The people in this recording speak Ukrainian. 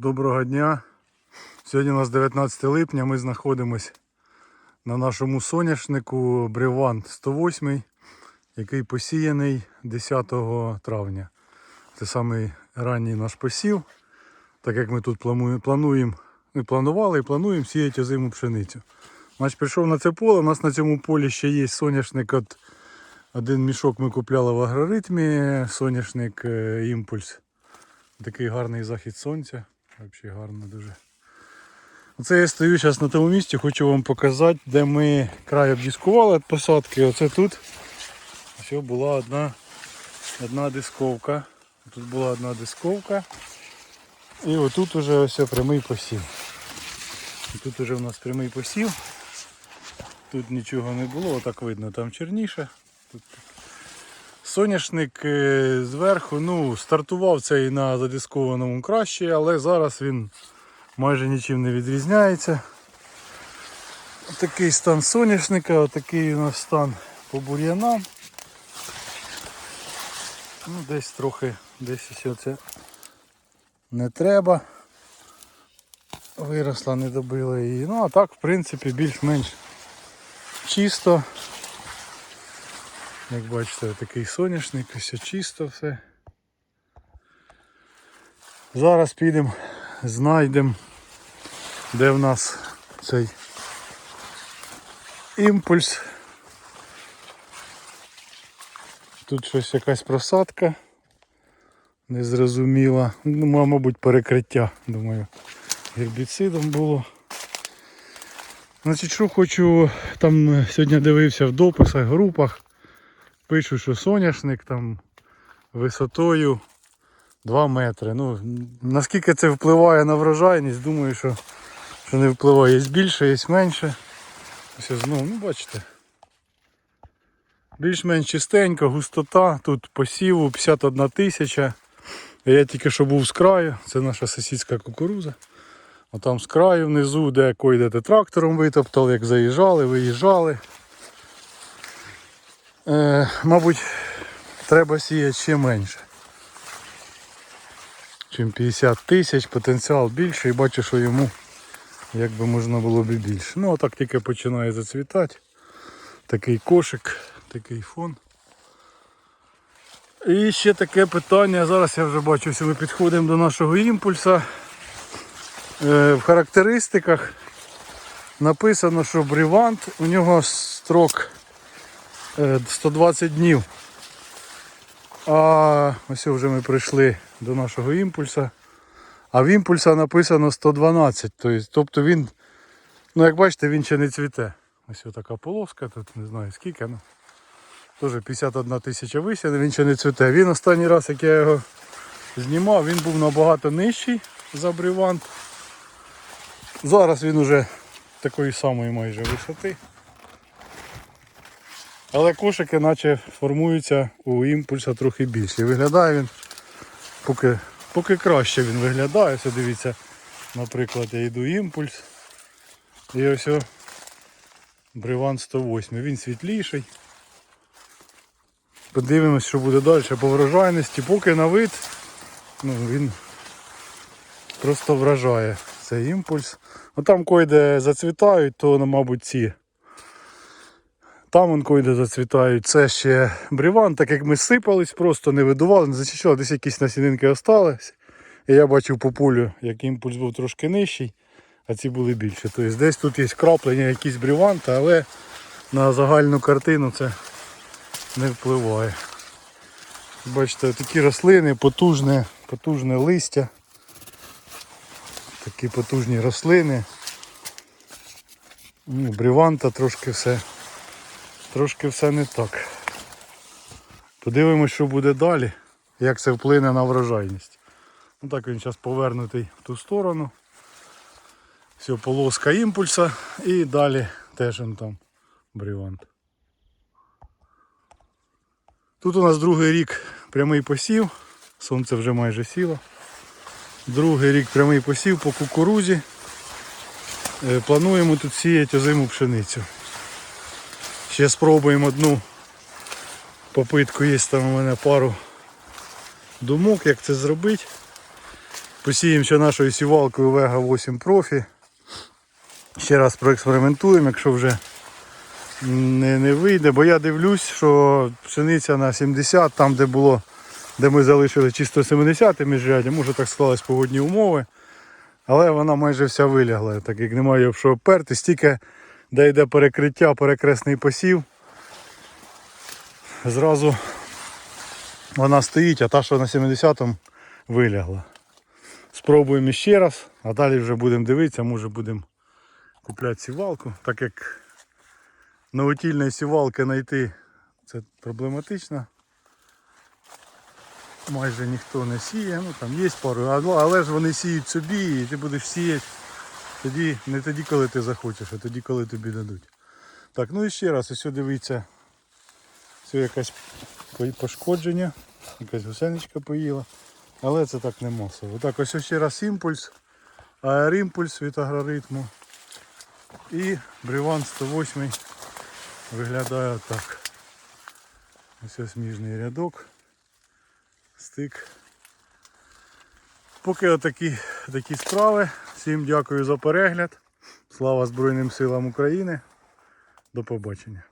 Доброго дня. Сьогодні у нас 19 липня. Ми знаходимось на нашому соняшнику Бреван 108, який посіяний 10 травня. Це самий ранній наш посів, так як ми тут плануємо, ми планували і плануємо сіяти озиму пшеницю. Значить, прийшов на це поле. У нас на цьому полі ще є соняшник. От один мішок ми купляли в агроритмі, соняшник е, імпульс. Такий гарний захід сонця. Взагалі гарно дуже. Оце я стою зараз на тому місці, хочу вам показати, де ми край обдіскували від посадки. Оце тут ось була одна, одна дисковка. Тут була одна дисковка. І отут уже ось прямий посів. І Тут уже у нас прямий посів. Тут нічого не було, отак видно, там черніше. Тут Соняшник е, зверху, ну, стартував цей на задискованому краще, але зараз він майже нічим не відрізняється. Такий стан соняшника, отакий у нас стан по бур'янам. Ну, десь трохи, десь ще це не треба. Виросла, не добила її. Ну а так, в принципі, більш-менш чисто. Як бачите, такий соняшник, все чисто все. Зараз підемо, знайдемо, де в нас цей імпульс. Тут щось якась просадка. Незрозуміла. Ну, мабуть, перекриття, думаю, гербіцидом було. Значить, що хочу, там е, сьогодні дивився в дописах, групах. Пишуть, що соняшник там висотою 2 метри. Ну, наскільки це впливає на врожайність, думаю, що, що не впливає. Є більше, є менше. Ось знову, ну бачите. Більш-менш чистенька, густота, тут посіву 51 тисяча. Я тільки що був з краю, це наша сусідська кукуруза. Отам з краю внизу, де койдете трактором витоптали, як заїжджали, виїжджали. Е, мабуть, треба сіяти ще менше. Чим 50 тисяч, потенціал більший, бачу, що йому якби можна було б більше. Ну, отак тільки починає зацвітати. Такий кошик, такий фон. І ще таке питання, зараз я вже бачу, що ми підходимо до нашого імпульса. Е, в характеристиках написано, що Брівант, у нього строк 120 днів. А ось вже ми прийшли до нашого імпульса. А в імпульса написано 112. Тобто, тобто він, ну як бачите, він ще не цвіте. Ось така полоска, тут не знаю скільки. Ну, Теж 51 тисяча висяне, він ще не цвіте. Він останній раз, як я його знімав, він був набагато нижчий за брівант. Зараз він уже такої самої майже висоти. Але кошики наче формуються у імпульса трохи більше. Виглядає він поки, поки краще він виглядає. Ось дивіться, наприклад, я йду імпульс. І ось Бриван 108. Він світліший. Подивимось, що буде далі по врожайності. Поки на вид ну, він просто вражає цей імпульс. Ну там койде зацвітають, то, ну, мабуть, ці. Там он койде зацвітають. Це ще бріван, так як ми сипались, просто не видували, не зачищали, десь якісь насінинки остались. І я бачив по полю, як імпульс був трошки нижчий, а ці були більше. Тобто десь тут є краплення, якісь бріванти, але на загальну картину це не впливає. Бачите, такі рослини, потужне, потужне листя. Такі потужні рослини. Ну, бріванта трошки все. Трошки все не так. Подивимось, що буде далі, як це вплине на врожайність. Ну так він зараз повернутий в ту сторону. Все, полоска імпульса і далі теж он там брівант. Тут у нас другий рік прямий посів, сонце вже майже сіло. Другий рік прямий посів по кукурузі. Е, Плануємо тут сіяти озиму пшеницю. Ще спробуємо одну попитку, є там у мене пару думок, як це зробити. Посіємо ще нашою сівалкою Vega 8 Profi. Ще раз проекспериментуємо, якщо вже не, не вийде, бо я дивлюсь, що пшениця на 70, там де було, де ми залишили чисто 70 міжрядя, може так склались погодні умови. Але вона майже вся вилягла, так як немає що оперти, стільки де йде перекриття, перекресний посів. Зразу вона стоїть, а та, що на 70-му вилягла. Спробуємо ще раз, а далі вже будемо дивитися, може будемо купляти сівалку, так як новотільної сівалки знайти це проблематично. Майже ніхто не сіє, ну там є пару, але- ж вони сіють собі і ти будеш сіяти тоді, не тоді, коли ти захочеш, а тоді, коли тобі дадуть. Так, ну і ще раз, ось дивіться, все якесь пошкодження, якась гусеничка поїла, але це так не масово. Так, ось ще раз імпульс, аеримпульс від агроритму. І Бриван 108 виглядає так. Ось ось сміжний рядок. Стик. Поки отакі такі справи. Всім дякую за перегляд. Слава Збройним силам України. До побачення.